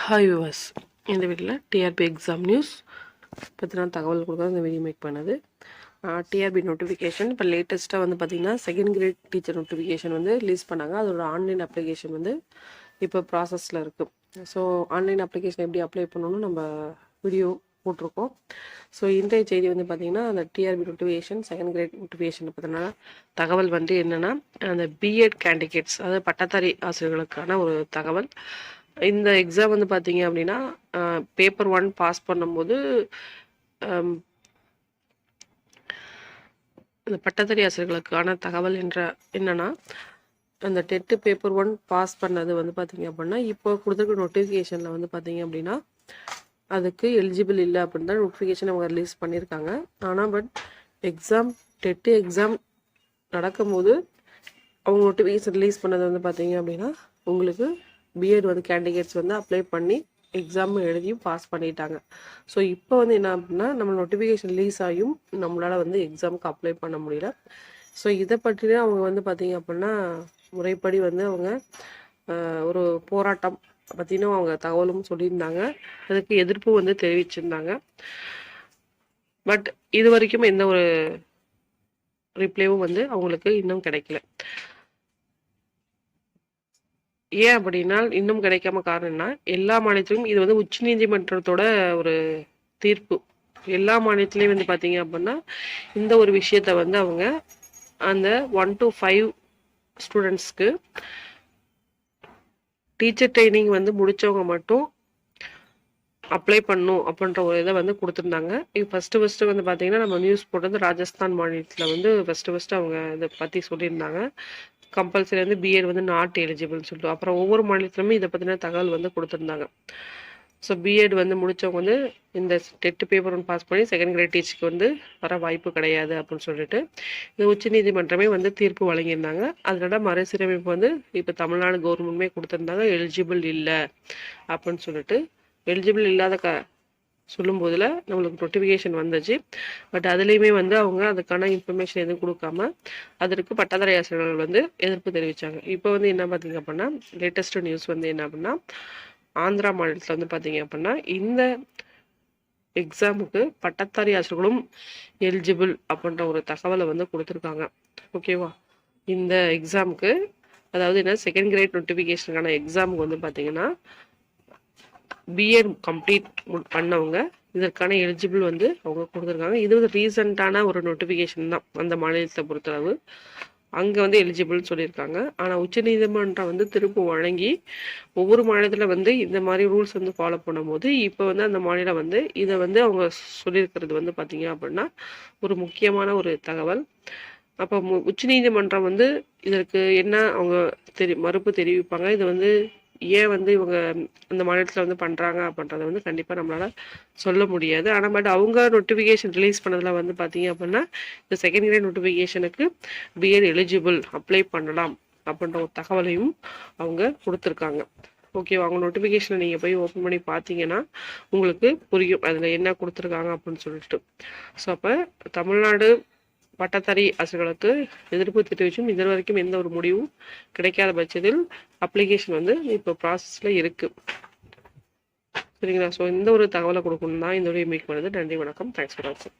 Hi viewers இந்த வீட்டில் TRP exam news பற்றின தகவல் கொடுக்க இந்த வீடியோ மேக் பண்ணது. டிஆர்பி நோட்டிஃபிகேஷன் இப்போ லேட்டஸ்ட்டாக வந்து பார்த்திங்கன்னா செகண்ட் கிரேட் டீச்சர் நோட்டிஃபிகேஷன் வந்து ரிலீஸ் பண்ணாங்க. அதோட ஆன்லைன் அப்ளிகேஷன் வந்து இப்போ ப்ராசஸில் இருக்குது ஸோ ஆன்லைன் அப்ளிகேஷன் எப்படி அப்ளை பண்ணணும்னு நம்ம வீடியோ போட்டிருக்கோம். ஸோ இன்றைய செய்தி வந்து பார்த்திங்கன்னா அந்த TRB notification second grade notification பற்றின தகவல் வந்து என்னென்னா அந்த பிஎட் கேண்டிடேட்ஸ் அதாவது பட்டதாரி ஆசிரியர்களுக்கான ஒரு தகவல். இந்த எக்ஸாம் வந்து பார்த்தீங்க அப்படின்னா பேப்பர் ஒன் பாஸ் பண்ணும்போது இந்த பட்டதாரி ஆசிரியர்களுக்கான தகவல் என்ற என்னென்னா அந்த டெட்டு பேப்பர் ஒன் பாஸ் பண்ணது வந்து பார்த்தீங்க அப்படின்னா இப்போ கொடுத்துருக்க நோட்டிஃபிகேஷனில் வந்து பார்த்தீங்க அப்படின்னா அதுக்கு எலிஜிபிள் இல்லை அப்படின்னு தான் நோட்டிஃபிகேஷன் அவங்க ரிலீஸ் பண்ணியிருக்காங்க. ஆனால் பட் எக்ஸாம் டெட்டு எக்ஸாம் நடக்கும்போது அவங்க நோட்டிஃபிகேஷன் ரிலீஸ் பண்ணது வந்து பார்த்தீங்க அப்படின்னா உங்களுக்கு பிஎட் வந்து கேண்டிடேட்ஸ் வந்து அப்ளை பண்ணி எக்ஸாம் எழுதியும் பாஸ் பண்ணிட்டாங்க. ஸோ இப்போ வந்து என்ன அப்படின்னா நம்ம நோட்டிஃபிகேஷன் ரிலீஸ் ஆகியும் நம்மளால் வந்து எக்ஸாமுக்கு அப்ளை பண்ண முடியல. ஸோ இதை பற்றின அவங்க வந்து பார்த்தீங்க அப்படின்னா முறைப்படி வந்து அவங்க ஒரு போராட்டம் பற்றினும் அவங்க தகவலும் சொல்லியிருந்தாங்க. அதுக்கு எதிர்ப்பு வந்து தெரிவிச்சிருந்தாங்க. பட் இது வரைக்கும் எந்த ஒரு ரிப்ளைவும் வந்து அவங்களுக்கு இன்னும் கிடைக்கல. ஏன் அப்படின்னா இன்னும் கிடைக்காம காரணம்னா எல்லா மாநிலத்திலும் இது வந்து உச்சநீதிமன்றத்தோட ஒரு தீர்ப்பு. எல்லா மாநிலத்திலையும் வந்து பார்த்தீங்க அப்படின்னா இந்த ஒரு விஷயத்த வந்து அவங்க அந்த ஒன் டு ஃபைவ் ஸ்டூடெண்ட்ஸ்க்கு டீச்சர் ட்ரைனிங் வந்து முடித்தவங்க மட்டும் அப்ளை பண்ணும் அப்படின்ற ஒரு இதை வந்து கொடுத்துருந்தாங்க. இப்போ ஃபஸ்ட்டு ஃபஸ்ட்டு வந்து பார்த்தீங்கன்னா நம்ம நியூஸ் போட்டது ராஜஸ்தான் மாநிலத்தில் வந்து ஃபஸ்ட்டு ஃபஸ்ட்டு அவங்க இதை பற்றி சொல்லியிருந்தாங்க. கம்பல்சரி வந்து பிஎட் வந்து நாட் எலிஜிபிள்னு சொல்லிட்டு அப்புறம் ஒவ்வொரு மாநிலத்திலுமே இதை பற்றின தகவல் வந்து கொடுத்துருந்தாங்க. ஸோ பிஎட் வந்து முடித்தவங்க வந்து இந்த டெட்டு பேப்பர் ஒன்று பாஸ் பண்ணி செகண்ட் கிரேட் டீச்சுக்கு வந்து வர வாய்ப்பு கிடையாது அப்படின்னு சொல்லிட்டு இது உச்சநீதிமன்றமே வந்து தீர்ப்பு வழங்கியிருந்தாங்க. அதனால மறுசீரமைப்பு வந்து இப்போ தமிழ்நாடு கவர்மெண்ட்டுமே கொடுத்துருந்தாங்க எலிஜிபிள் இல்லை அப்படின்னு சொல்லிட்டு. எலிஜிபிள் இல்லாத க சொல்லும் போதில் நம்மளுக்கு நோட்டிஃபிகேஷன் வந்துச்சு. பட் அதுலேயுமே வந்து அவங்க அதுக்கான இன்ஃபர்மேஷன் எதுவும் கொடுக்காம அதற்கு பட்டதாரி ஆசிரியர்கள் வந்து எதிர்ப்பு தெரிவித்தாங்க இப்போ வந்து என்ன பார்த்தீங்க அப்படின்னா லேட்டஸ்ட் நியூஸ் வந்து என்ன அப்படின்னா ஆந்திரா மாநிலத்தில் வந்து பார்த்தீங்க அப்படின்னா இந்த எக்ஸாமுக்கு பட்டதாரி ஆசிரியர்களும் எலிஜிபிள் அப்படின்ற ஒரு தகவலை வந்து கொடுத்துருக்காங்க. ஓகேவா இந்த எக்ஸாமுக்கு அதாவது என்ன செகண்ட் கிரேட் நோட்டிஃபிகேஷனுக்கான எக்ஸாமுக்கு வந்து பார்த்தீங்கன்னா பிஎட் கம்ப்ளீட் பண்ணவங்க இதற்கான எலிஜிபிள் வந்து அவங்க கொடுத்துருக்காங்க. இது வந்து ரீசண்டான ஒரு நோட்டிஃபிகேஷன் தான் அந்த மாநிலத்தை பொறுத்தளவு. அங்கே வந்து எலிஜிபிள்னு சொல்லியிருக்காங்க. ஆனால் உச்சநீதிமன்றம் வந்து திரும்ப வழங்கி ஒவ்வொரு மாநிலத்தில் வந்து இந்த மாதிரி ரூல்ஸ் வந்து ஃபாலோ பண்ணும்போது இப்போ வந்து அந்த மாநிலம் வந்து இதை வந்து அவங்க சொல்லியிருக்கிறது வந்து பார்த்தீங்க அப்படின்னா ஒரு முக்கியமான ஒரு தகவல். அப்போ மு- உச்சநீதிமன்றம் வந்து இதற்கு என்ன அவங்க தெரி மறுப்பு தெரிவிப்பாங்க? இது வந்து ஏன் வந்து இவங்க அந்த மாநிலத்தில் வந்து பண்ணுறாங்க அப்படின்றத வந்து கண்டிப்பாக நம்மளால் சொல்ல முடியாது. ஆனால் பட் அவங்க நோட்டிஃபிகேஷன் ரிலீஸ் பண்ணதில் வந்து பார்த்தீங்க அப்படின்னா இந்த செகண்ட் கிரேட் நோட்டிஃபிகேஷனுக்கு பிஎட் எலிஜிபிள் அப்ளை பண்ணலாம் அப்படின்ற ஒரு தகவலையும் அவங்க கொடுத்துருக்காங்க. ஓகேவா அவங்க நோட்டிஃபிகேஷனை நீங்கள் போய் ஓப்பன் பண்ணி பார்த்தீங்கன்னா உங்களுக்கு புரியும் அதில் என்ன கொடுத்துருக்காங்க அப்படின்னு சொல்லிட்டு. ஸோ அப்போ தமிழ்நாடு பட்டதாரி அரசுகளுக்கு எதிர்ப்பு தெரிவிச்சும் இது வரைக்கும் எந்த ஒரு முடிவும் கிடைக்காத பட்சத்தில் அப்ளிகேஷன் வந்து இப்போ ப்ராசஸில் இருக்குது சரிங்களா? ஸோ இந்த ஒரு தகவலை கொடுக்கணும் தான் இந்த வீடியோ மேக் பண்ணுது நன்றி வணக்கம். தேங்க்ஸ் ஃபார் வாட்சிங்